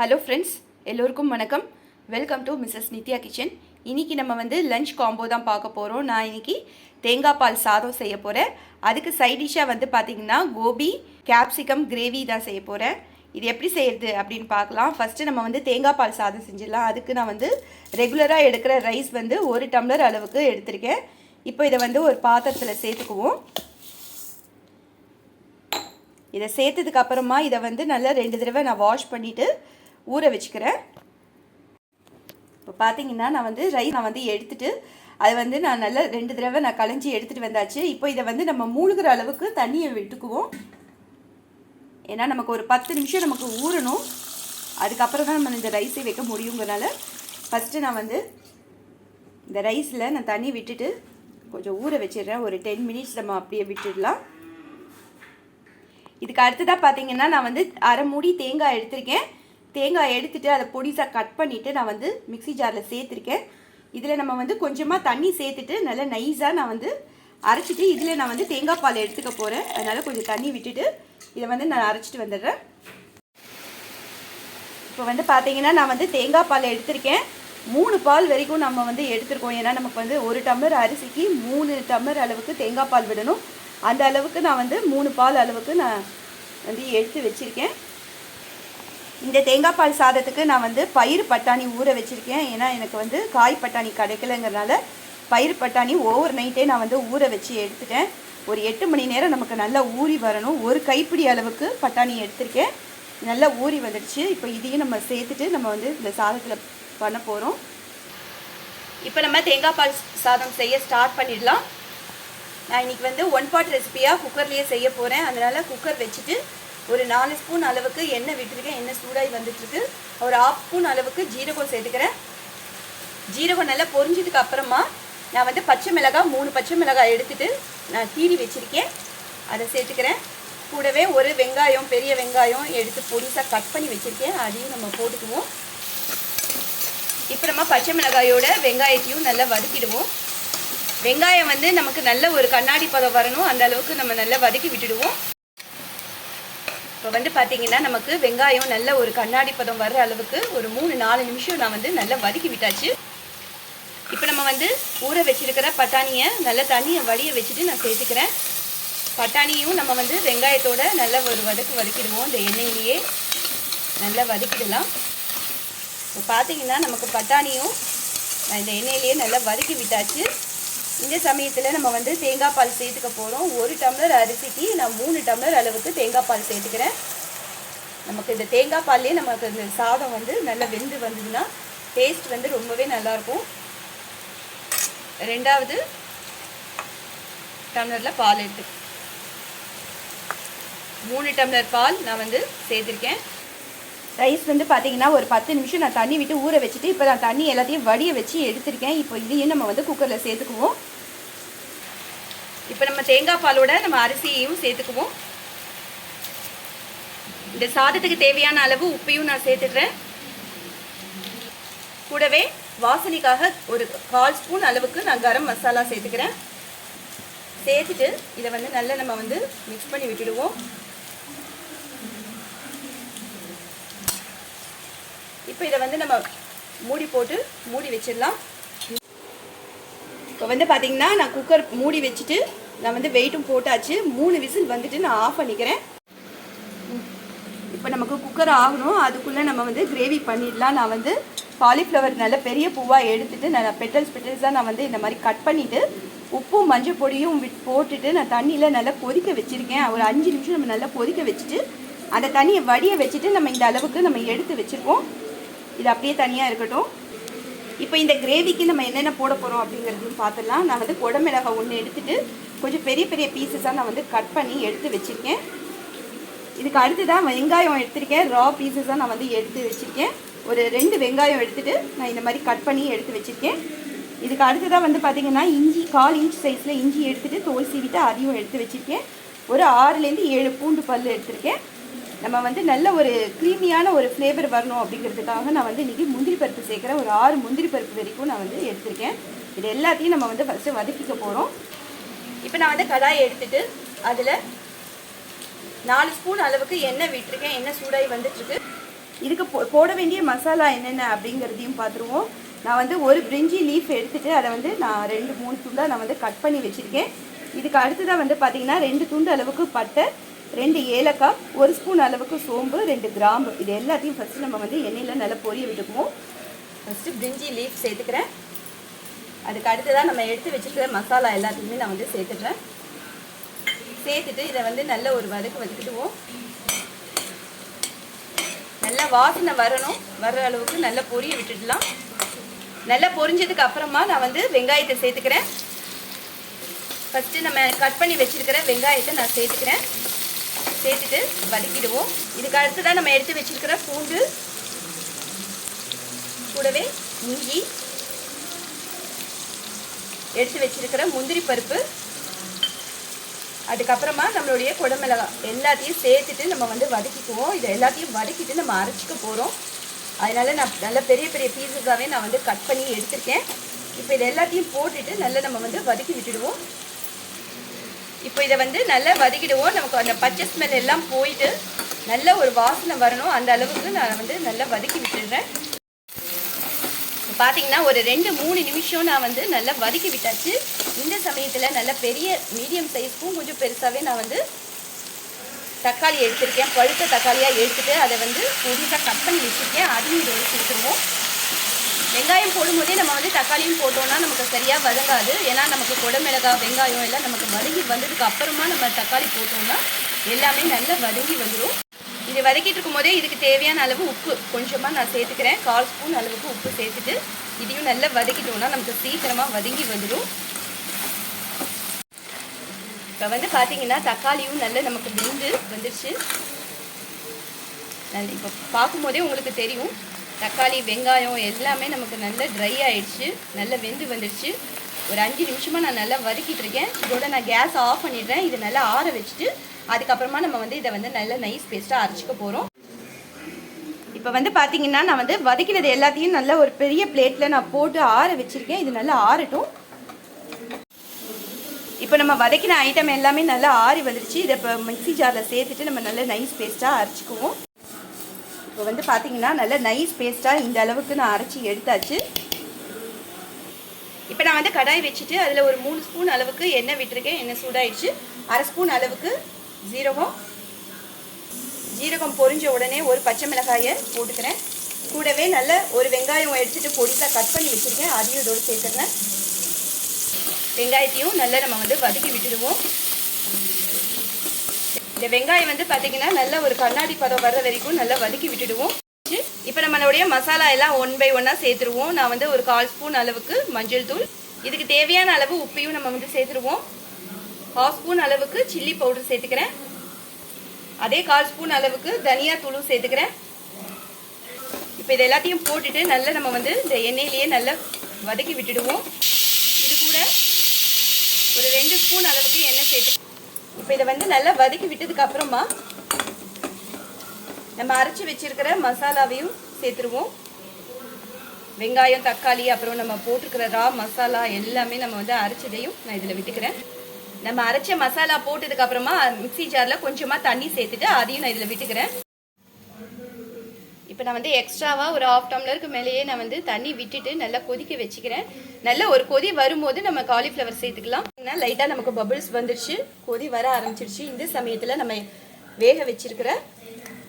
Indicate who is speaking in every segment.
Speaker 1: Hello friends எல்லோருக்கும் வணக்கம். Welcome to Mrs Nithya kitchen இன்னைக்கு நம்ம வந்து லஞ்ச் காம்போ தான் பார்க்க போகிறோம் நான் இன்னைக்கு தேங்காய் பால் சாதம் செய்ய போகிறேன் அதுக்கு சைட் டிஷ்ஷாக வந்து பார்த்தீங்கன்னா கோபி கேப்சிகம் கிரேவி தான் செய்ய போகிறேன் இது எப்படி செய்யறது அப்படின்னு பார்க்கலாம். ஃபஸ்ட்டு நம்ம வந்து தேங்காய் பால் சாதம் செஞ்சிடலாம். அதுக்கு நான் வந்து ரெகுலராக எடுக்கிற ரைஸ் வந்து ஒரு டம்ளர் அளவுக்கு எடுத்திருக்கேன். இப்போ இதை வந்து ஒரு பாத்திரத்தில் சேர்த்துக்குவோம். இதை சேர்த்ததுக்கு அப்புறமா இதை வந்து நல்லா ரெண்டு தடவை நான் வாஷ் பண்ணிவிட்டு ஊற வச்சுக்கிறேன். இப்போ பார்த்தீங்கன்னா நான் வந்து ரைஸ் நான் வந்து எடுத்துட்டு அதை வந்து நான் நல்லா ரெண்டு தடவை நான் களைஞ்சி எடுத்துகிட்டு வந்தாச்சு. இப்போ இதை வந்து நம்ம மூழ்கிற அளவுக்கு தண்ணியை விட்டுக்குவோம். ஏன்னா நமக்கு ஒரு பத்து நிமிஷம் நமக்கு ஊறணும். அதுக்கப்புறம் தான் நம்ம இந்த ரைஸை வைக்க முடியுங்கிறனால ஃபஸ்ட்டு நான் வந்து இந்த ரைஸில் நான் தண்ணி விட்டுட்டு கொஞ்சம் ஊற வச்சிடுறேன். ஒரு டென் மினிட்ஸ் நம்ம அப்படியே விட்டுடலாம். இதுக்கு அடுத்ததாக பார்த்தீங்கன்னா நான் வந்து அரை மூடி தேங்காய் எடுத்திருக்கேன். தேங்காய் எடுத்துட்டு அதை பொடிசாக கட் பண்ணிவிட்டு நான் வந்து மிக்ஸி ஜாரில் சேர்த்துருக்கேன். இதில் நம்ம வந்து கொஞ்சமாக தண்ணி சேர்த்துட்டு நல்லா நைஸாக நான் வந்து அரைச்சிட்டு இதில் நான் வந்து தேங்காய் பால் எடுத்துக்க போகிறேன் அதனால் கொஞ்சம் தண்ணி விட்டுட்டு இதை வந்து நான் அரைச்சிட்டு வந்துடுறேன். இப்போ வந்து பார்த்தீங்கன்னா நான் வந்து தேங்காய் பால் எடுத்திருக்கேன். மூணு பால் வரைக்கும் நம்ம வந்து எடுத்திருக்கோம். ஏன்னா நமக்கு வந்து ஒரு டம்ளர் அரிசிக்கு மூணு டம்ளர் அளவுக்கு தேங்காய் பால் விடணும். அந்த அளவுக்கு நான் வந்து மூணு பால் அளவுக்கு நான் வந்து எடுத்து வச்சுருக்கேன். இந்த தேங்காய் பால் சாதத்துக்கு நான் வந்து பயிர் பட்டாணி ஊற வச்சுருக்கேன். ஏன்னா எனக்கு வந்து காய் பட்டாணி கிடைக்கலங்கிறனால பயிர் பட்டாணி ஓவர் நைட்டே நான் வந்து ஊற வச்சு எடுத்துட்டேன். ஒரு எட்டு மணி நேரம் நமக்கு நல்லா ஊறி வரணும். ஒரு கைப்பிடி அளவுக்கு பட்டாணி எடுத்திருக்கேன். நல்லா ஊறி வந்துடுச்சு. இப்போ இதையும் நம்ம சேர்த்துட்டு நம்ம வந்து இந்த சாதத்தில் பண்ண போகிறோம் இப்போ நம்ம தேங்காய் பால் சாதம் செய்ய ஸ்டார்ட் பண்ணிடலாம். நான் இன்றைக்கி வந்து ஒன் பாட் ரெசிபியாக குக்கர்லேயே செய்ய போகிறேன் அதனால் குக்கர் வச்சுட்டு ஒரு நாலு ஸ்பூன் அளவுக்கு எண்ணெய் விட்டுருக்கேன். எண்ணெய் சூடாகி வந்துட்டுருக்கு. ஒரு ஆஃப் ஸ்பூன் அளவுக்கு ஜீரகம் சேர்த்துக்கிறேன். ஜீரகம் நல்லா பொரிஞ்சதுக்கு அப்புறமா நான் வந்து பச்சை மிளகாய் மூணு பச்சை மிளகாய் எடுத்துகிட்டு நான் கீறி வச்சுருக்கேன். அதை சேர்த்துக்கிறேன். கூடவே ஒரு வெங்காயம் பெரிய வெங்காயம் எடுத்து பொடிசாக கட் பண்ணி வச்சுருக்கேன். அதையும் நம்ம போட்டுக்குவோம். இப்போ நம்ம பச்சை மிளகாயோட வெங்காயத்தையும் நல்லா வதக்கிடுவோம். வெங்காயம் வந்து நமக்கு நல்ல ஒரு கண்ணாடி பதம் வரணும். அந்த அளவுக்கு நம்ம நல்லா வதக்கி விட்டுடுவோம். இப்போ வந்து பார்த்தீங்கன்னா நமக்கு வெங்காயம் நல்ல ஒரு கண்ணாடி பதம் வர்ற அளவுக்கு ஒரு மூணு நாலு நிமிஷம் நான் வந்து நல்லா வதக்கி விட்டாச்சு. இப்போ நம்ம வந்து ஊற வச்சிருக்கிற பட்டாணியை நல்லா தண்ணியை வடிய வச்சுட்டு நான் சேர்த்துக்கிறேன். பட்டாணியும் நம்ம வந்து வெங்காயத்தோட நல்ல ஒரு வதக்கு வதக்கிடுவோம். இந்த எண்ணெயிலேயே நல்லா வதக்கிடலாம். இப்போ பார்த்தீங்கன்னா நமக்கு பட்டாணியும் நான் இந்த எண்ணெயிலேயே நல்லா வதக்கி விட்டாச்சு. இந்த சமயத்தில் நம்ம வந்து தேங்காய் பால் சேர்த்துக்க போகிறோம் ஒரு டம்ளர் அரிசிக்கு நான் மூணு டம்ளர் அளவுக்கு தேங்காய் பால் சேர்த்துக்கிறேன். நமக்கு இந்த தேங்காய் பால்லே நமக்கு இந்த சாதம் வந்து நல்லா வெந்து வந்ததுன்னா டேஸ்ட் வந்து ரொம்பவே நல்லாயிருக்கும். ரெண்டாவது டம்ளரில் பால் எடுத்து மூணு டம்ளர் பால் நான் வந்து சேர்த்துருக்கேன். ரைஸ் வந்து பார்த்தீங்கன்னா ஒரு பத்து நிமிஷம் நான் தண்ணி விட்டு ஊற வச்சுட்டு இப்போ நான் தண்ணி எல்லாத்தையும் வடிய வச்சு எடுத்திருக்கேன். இப்போ இதையும் நம்ம வந்து குக்கரில் சேர்த்துக்குவோம். இப்போ நம்ம தேங்காய் பாலோட நம்ம அரிசியையும் சேர்த்துக்குவோம். இந்த சாதத்துக்கு தேவையான அளவு உப்பையும் நான் சேர்த்துடுறேன். கூடவே வாசனைக்காக ஒரு கால் ஸ்பூன் அளவுக்கு நான் கரம் மசாலா சேர்த்துக்கிறேன். சேர்த்துட்டு இதை வந்து நல்லா நம்ம வந்து மிக்ஸ் பண்ணி விட்டுடுவோம். இப்போ இதை வந்து நம்ம மூடி போட்டு மூடி வச்சிடலாம். இப்போ வந்து பார்த்தீங்கன்னா நான் குக்கர் மூடி வச்சுட்டு நான் வந்து வெயிட்டும் போட்டாச்சு. மூணு விசில் வந்துட்டு நான் ஆஃப் பண்ணிக்கிறேன். இப்போ நமக்கு குக்கர் ஆகணும். அதுக்குள்ளே நம்ம வந்து கிரேவி பண்ணிடலாம். நான் வந்து காலிஃப்ளவர் நல்ல பெரிய பூவாக எடுத்துட்டு நான் பெட்டல்ஸ் பெட்டல்ஸாக நான் வந்து இந்த மாதிரி கட் பண்ணிவிட்டு உப்பும் மஞ்சள் பொடியும் போட்டுட்டு நான் தண்ணியில் நல்லா கொதிக்க வச்சுருக்கேன். ஒரு அஞ்சு நிமிஷம் நம்ம நல்லா கொதிக்க வச்சுட்டு அந்த தண்ணியை வடிய வச்சுட்டு நம்ம இந்த அளவுக்கு நம்ம எடுத்து வச்சுருக்கோம். இது அப்படியே தனியாக இருக்கட்டும். இப்போ இந்த கிரேவிக்கு நம்ம என்னென்ன போட போகிறோம் அப்படிங்கிறதையும் பார்த்துடலாம் நான் வந்து குடமிளகா ஒன்று எடுத்துகிட்டு கொஞ்சம் பெரிய பெரிய பீசஸாக நான் வந்து கட் பண்ணி எடுத்து வச்சுருக்கேன். இதுக்கு அடுத்து தான் வெங்காயம் எடுத்திருக்கேன். ரா பீசஸாக நான் வந்து எடுத்து வச்சுருக்கேன். ஒரு ரெண்டு வெங்காயம் எடுத்துகிட்டு நான் இந்த மாதிரி கட் பண்ணி எடுத்து வச்சுருக்கேன். இதுக்கு அடுத்ததாக வந்து பார்த்திங்கன்னா இஞ்சி கால் இன்ச் சைஸில் இஞ்சி எடுத்துகிட்டு தோல் சீவிட்டு அதையும் எடுத்து வச்சுருக்கேன். ஒரு ஆறுலேருந்து ஏழு பூண்டு பல் எடுத்திருக்கேன். நம்ம வந்து நல்ல ஒரு க்ரீமியான ஒரு ஃப்ளேவர் வரணும் அப்படிங்கிறதுக்காக நான் வந்து இன்றைக்கி முந்திரி பருப்பு சேர்க்குறேன் ஒரு ஆறு முந்திரி பருப்பு வரைக்கும் நான் வந்து எடுத்திருக்கேன். இது எல்லாத்தையும் நம்ம வந்து ஃபஸ்ட்டு வதக்கிக்க போகிறோம் இப்போ நான் வந்து கடாயை எடுத்துட்டு அதில் நாலு ஸ்பூன் அளவுக்கு எண்ணெய் விட்டுருக்கேன். எண்ணெய் சூடாகி வந்துட்டுருக்கு. இதுக்கு போ போட வேண்டிய மசாலா என்னென்ன அப்படிங்கிறதையும் பார்த்துருவோம். நான் வந்து ஒரு பிரிஞ்சி லீஃப் எடுத்துகிட்டு அதை வந்து நான் ரெண்டு மூணு துண்டாக நான் வந்து கட் பண்ணி வச்சுருக்கேன். இதுக்கு அடுத்ததாக வந்து பார்த்தீங்கன்னா ரெண்டு துண்டு அளவுக்கு பட்டை ரெண்டு ஏலக்காய் ஒரு ஸ்பூன் அளவுக்கு சோம்பு ரெண்டு கிராம்பு. இது எல்லாத்தையும் ஃபஸ்ட்டு நம்ம வந்து எண்ணெயில் நல்லா பொரிய விட்டுக்குவோம். ஃபஸ்ட்டு பிரிஞ்சி லீஃப் சேர்த்துக்கிறேன். அதுக்கு அடுத்ததாக நம்ம எடுத்து வச்சுருக்கிற மசாலா எல்லாத்தையுமே நான் வந்து சேர்த்துட்றேன் சேர்த்துட்டு இதை வந்து நல்ல ஒரு வதக்கு வதக்கிடுவோம். நல்லா வாசனை வரணும். வர்ற அளவுக்கு நல்லா பொரிய விட்டுடலாம். நல்லா பொரிஞ்சதுக்கு அப்புறமா நான் வந்து வெங்காயத்தை சேர்த்துக்கிறேன். ஃபஸ்ட்டு நம்ம கட் பண்ணி வச்சுருக்கிற வெங்காயத்தை நான் சேர்த்துக்கிறேன். சேர்த்துட்டு வதக்கிடுவோம். இதுக்கு அடுத்ததான் நம்ம எடுத்து வச்சிருக்கிற பூண்டு கூடவே இஞ்சி எடுத்து வச்சிருக்கிற முந்திரி பருப்பு அதுக்கப்புறமா நம்மளுடைய குடமிளகாய் எல்லாத்தையும் சேர்த்துட்டு நம்ம வந்து வதக்கிக்குவோம். இதை எல்லாத்தையும் வதக்கிட்டு நம்ம அரைச்சிக்க போகிறோம் அதனால் நான் நல்ல பெரிய பெரிய பீஸஸாகவே நான் வந்து கட் பண்ணி எடுத்திருக்கேன். இப்போ இது எல்லாத்தையும் போட்டுட்டு நல்லா நம்ம வந்து வதக்கி விட்டுடுவோம். இப்போ இதை வந்து நல்லா வதக்கிடுவோம். நமக்கு அந்த பச்சை ஸ்மெல் எல்லாம் போயிட்டு நல்ல ஒரு வாசனை வரணும். அந்த அளவுக்கு நான் வந்து நல்லா வதக்கி விட்டுடுறேன். பார்த்தீங்கன்னா ஒரு ரெண்டு மூணு நிமிஷம் நான் வந்து நல்லா வதக்கி விட்டாச்சு. இந்த சமயத்தில் நல்ல பெரிய மீடியம் சைஸ்க்கும் கொஞ்சம் பெருசாகவே நான் வந்து தக்காளி எடுத்திருக்கேன். பழுத்த தக்காளியாக எடுத்துகிட்டு அதை வந்து புதுசாக கட் பண்ணி வச்சுருக்கேன். அதையும் இதை வச்சுருக்கோம் வெங்காயம் போடும்போதே நம்ம வந்து தக்காளியும் போட்டோம்னா நமக்கு சரியாக வதங்காது. ஏன்னா நமக்கு குடமிளகா வெங்காயம் எல்லாம் நமக்கு வதங்கி வந்ததுக்கு அப்புறமா நம்ம தக்காளி போட்டோம்னா எல்லாமே நல்லா வதங்கி வந்துடும் இது வதக்கிட்டு இருக்கும்போதே இதுக்கு தேவையான அளவு உப்பு கொஞ்சமாக நான் சேர்த்துக்கிறேன். கால் ஸ்பூன் அளவுக்கு உப்பு சேர்த்துட்டு இதையும் நல்லா வதக்கிட்டோம்னா நமக்கு சீக்கிரமாக வதங்கி வந்துடும் இப்போ வந்து பார்த்தீங்கன்னா தக்காளியும் நல்லா நமக்கு வெந்து வந்துருச்சு. நல்ல இப்போ பார்க்கும்போதே உங்களுக்கு தெரியும். தக்காளி வெங்காயம் எல்லாமே நமக்கு நல்லா ட்ரை ஆகிடுச்சு நல்லா வெந்து வந்துடுச்சு. ஒரு அஞ்சு நிமிஷமாக நான் நல்லா வதக்கிட்டு இருக்கேன். இதோட நான் கேஸ் ஆஃப் பண்ணிடுறேன். இதை நல்லா ஆற வச்சுட்டு அதுக்கப்புறமா நம்ம வந்து இதை வந்து நல்லா நைஸ் பேஸ்ட்டாக அரைச்சிக்க போகிறோம் இப்போ வந்து பார்த்தீங்கன்னா நான் வந்து வதக்கினது எல்லாத்தையும் நல்லா ஒரு பெரிய பிளேட்டில் நான் போட்டு ஆற வச்சுருக்கேன். இது நல்லா ஆறட்டும். இப்போ நம்ம வதக்கின ஐட்டம் எல்லாமே நல்லா ஆறி வந்துடுச்சு. இதை இப்போ மிக்ஸி ஜாரில் சேர்த்துட்டு நம்ம நல்லா நைஸ் பேஸ்ட்டாக அரைச்சிக்குவோம். இப்போ வந்து பார்த்தீங்கன்னா நல்ல நைஸ் பேஸ்ட்டாக இந்த அளவுக்கு நான் அரைச்சி எடுத்தாச்சு. இப்போ நான் வந்து கடாய் வச்சுட்டு அதில் ஒரு மூணு ஸ்பூன் அளவுக்கு எண்ணெய் விட்டுருக்கேன். எண்ணெய் சூடாயிடுச்சு. அரை ஸ்பூன் அளவுக்கு ஜீரகம். ஜீரகம் பொரிஞ்ச உடனே ஒரு பச்சை மிளகாயை போட்டுக்கிறேன். கூடவே நல்ல ஒரு வெங்காயம் எடுத்துட்டு பொடிசாக கட் பண்ணி வச்சுருக்கேன். அதையும் இதோடு சேர்த்துறேன். வெங்காயத்தையும் நல்லா நம்ம வந்து வதக்கி விட்டுடுவோம். இந்த வெங்காயம் வந்து பார்த்தீங்கன்னா நல்ல ஒரு கண்ணாடி பதம் வர்ற வரைக்கும் நல்லா வதக்கி விட்டுடுவோம். இப்போ நம்மளுடைய மசாலா எல்லாம் ஒன் பை ஒன்னாக சேர்த்துருவோம். நான் வந்து ஒரு கால் ஸ்பூன் அளவுக்கு மஞ்சள் தூள். இதுக்கு தேவையான அளவு உப்பையும் நம்ம வந்து சேர்த்துருவோம். ஹாஃப் ஸ்பூன் அளவுக்கு சில்லி பவுடர் சேர்த்துக்கிறேன். அதே கால் ஸ்பூன் அளவுக்கு தனியா தூளும் சேர்த்துக்கிறேன். இப்போ இது எல்லாத்தையும் போட்டுட்டு நல்லா நம்ம வந்து இந்த எண்ணெயிலேயே நல்லா வதக்கி விட்டுடுவோம். இது கூட ஒரு ரெண்டு ஸ்பூன் அளவுக்கு எண்ணெய் சேர்த்து இப்போ இதை வந்து நல்லா வதக்கி விட்டதுக்கு அப்புறமா நம்ம அரைச்சி வச்சிருக்கிற மசாலாவையும் சேர்த்துருவோம். வெங்காயம் தக்காளி அப்புறம் நம்ம போட்டிருக்கிற ரா மசாலா எல்லாமே நம்ம வந்து அரைச்சதையும் நான் இதில் விட்டுக்கிறேன். நம்ம அரைச்ச மசாலா போட்டதுக்கு அப்புறமா மிக்ஸி ஜாரில் கொஞ்சமாக தண்ணி சேர்த்துட்டு அதையும் நான் இதில் விட்டுக்கிறேன். இப்போ நான் வந்து எக்ஸ்ட்ராவாக ஒரு ஆஃப் டம்ளருக்கு மேலேயே நான் வந்து தண்ணி விட்டுட்டு நல்லா கொதிக்க வச்சுக்கிறேன். நல்லா ஒரு கொதி வரும்போது நம்ம காலிஃப்ளவர் சேர்த்துக்கலாம். லைட்டாக நமக்கு பபிள்ஸ் வந்துடுச்சு கொதி வர ஆரம்பிச்சிருச்சு. இந்த சமயத்தில் நம்ம வேக வச்சிருக்கிற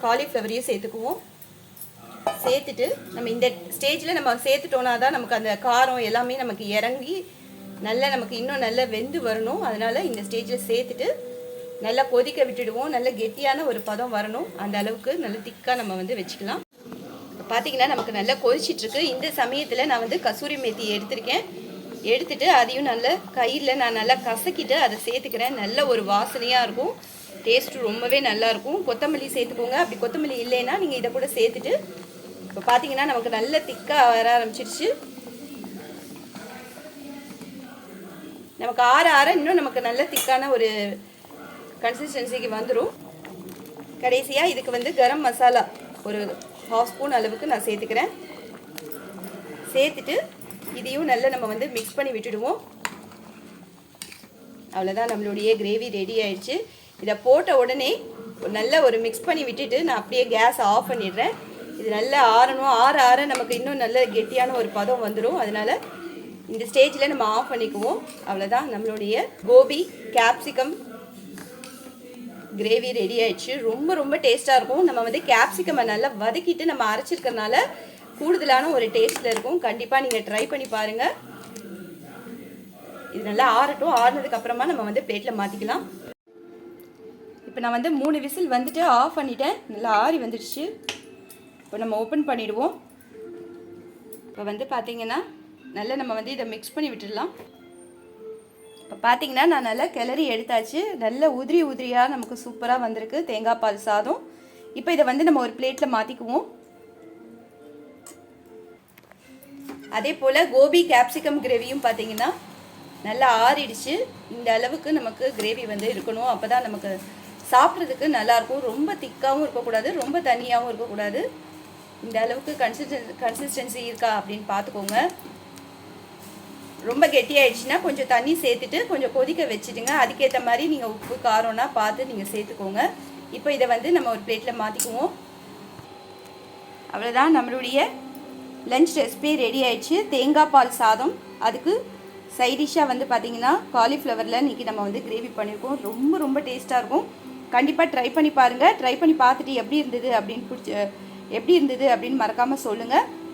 Speaker 1: காலிஃப்ளவரையும் சேர்த்துக்குவோம். சேர்த்துட்டு நம்ம இந்த ஸ்டேஜில் நம்ம சேர்த்துட்டோன்னா தான் நமக்கு அந்த காரம் எல்லாமே நமக்கு இறங்கி நல்லா நமக்கு இன்னும் நல்லா வெந்து வரணும். அதனால் இந்த ஸ்டேஜில் சேர்த்துட்டு நல்லா கொதிக்க விட்டுடுவோம். நல்ல கெட்டியான ஒரு பதம் வரணும். அந்த அளவுக்கு நல்ல திக்காக நம்ம வந்து வச்சுக்கலாம். பார்த்தீங்கன்னா நமக்கு நல்லா கொதிச்சிட்ருக்கு. இந்த சமயத்தில் நான் வந்து கசூரி மேத்தி எடுத்திருக்கேன். எடுத்துட்டு அதையும் நல்லா கையில் நான் நல்லா கசக்கிட்டு அதை சேர்த்துக்கிறேன். நல்ல ஒரு வாசனையாக இருக்கும். டேஸ்ட் ரொம்பவே நல்லாயிருக்கும் கொத்தமல்லி சேர்த்துக்கோங்க. அப்படி கொத்தமல்லி இல்லைன்னா நீங்கள் இதை கூட சேர்த்துட்டு இப்போ பார்த்தீங்கன்னா நமக்கு நல்ல திக்காக வர ஆரம்பிச்சிருச்சு. நமக்கு ஆற ஆற இன்னும் நமக்கு நல்ல திக்கான ஒரு கன்சிஸ்டன்சிக்கு வந்துடும் கடைசியாக இதுக்கு வந்து கரம் மசாலா ஒரு ஹாஃப் ஸ்பூன் அளவுக்கு நான் சேர்த்துக்கிறேன். சேர்த்துட்டு இதையும் நல்லா நம்ம வந்து மிக்ஸ் பண்ணி விட்டுடுவோம். அவ்வளோதான் நம்மளுடைய கிரேவி ரெடி ஆயிடுச்சு. இதை போட்ட உடனே நல்ல ஒரு மிக்ஸ் பண்ணி விட்டுட்டு நான் அப்படியே கேஸ் ஆஃப் பண்ணிடுறேன். இது நல்லா ஆறணும். ஆற ஆற நமக்கு இன்னும் நல்ல கெட்டியான ஒரு பதம் வந்துடும் அதனால இந்த ஸ்டேஜில் நம்ம ஆஃப் பண்ணிக்குவோம். அவ்வளோதான் நம்மளுடைய கோபி கேப்சிகம் கிரேவி ரெடி ஆயிடுச்சு. ரொம்ப ரொம்ப டேஸ்ட்டாக இருக்கும். நம்ம வந்து கேப்சிகமை நல்லா வதக்கிட்டு நம்ம அரைச்சிருக்கறனால கூடுதலான ஒரு டேஸ்ட்டில் இருக்கும். கண்டிப்பாக நீங்கள் ட்ரை பண்ணி பாருங்கள் இது நல்லா ஆறட்டும். ஆறுனதுக்கு அப்புறமா நம்ம வந்து பிளேட்டில் மாற்றிக்கலாம் இப்போ நான் வந்து மூணு விசில் வந்துட்டு ஆஃப் பண்ணிட்டேன். நல்லா ஆறி வந்துடுச்சு. இப்போ நம்ம ஓப்பன் பண்ணிடுவோம். இப்போ வந்து பார்த்தீங்கன்னா நல்லா நம்ம வந்து இதை மிக்ஸ் பண்ணி விட்டுடலாம். இப்போ பார்த்தீங்கன்னா நான் நல்லா கிளறி எடுத்தாச்சு. நல்ல உதிரி உதிரியாக நமக்கு சூப்பராக வந்திருக்கு. தேங்காய் பால் சாதம். இப்போ இதை வந்து நம்ம ஒரு பிளேட்டில் மாற்றிக்குவோம் அதே போல் கோபி கேப்சிகம் கிரேவியும் பார்த்தீங்கன்னா நல்லா ஆறிடுச்சு. இந்த அளவுக்கு நமக்கு கிரேவி வந்து இருக்கணும். அப்போ தான் நமக்கு சாப்பிட்றதுக்கு நல்லாயிருக்கும் ரொம்ப திக்காகவும் இருக்கக்கூடாது. ரொம்ப தண்ணியாகவும் இருக்கக்கூடாது. இந்த அளவுக்கு கன்சிஸ்டன் கன்சிஸ்டன்சி இருக்கா அப்படின்னு பார்த்துக்கோங்க ரொம்ப கெட்டியாயிடுச்சுன்னா கொஞ்சம் தண்ணி சேர்த்துட்டு கொஞ்சம் கொதிக்க வச்சுடுங்க. அதுக்கேற்ற மாதிரி நீங்கள் உப்பு காரம்னா பார்த்து நீங்கள் சேர்த்துக்கோங்க. இப்போ இதை வந்து நம்ம ஒரு பிளேட்டில் மாற்றிக்குவோம் அவ்வளோதான் நம்மளுடைய லஞ்ச் ரெசிபி ரெடி ஆயிடுச்சு. தேங்காய் பால் சாதம். அதுக்கு சைடிஷ்ஷாக வந்து பார்த்தீங்கன்னா காலிஃப்ளவரில் இன்றைக்கி நம்ம வந்து கிரேவி பண்ணியிருக்கோம் ரொம்ப ரொம்ப டேஸ்ட்டாக இருக்கும். கண்டிப்பாக ட்ரை பண்ணி பாருங்கள் ட்ரை பண்ணி பார்த்துட்டு எப்படி இருந்தது அப்படின்னு பிடிச்சி எப்படி இருந்தது அப்படின்னு மறக்காமல் சொல்லுங்கள்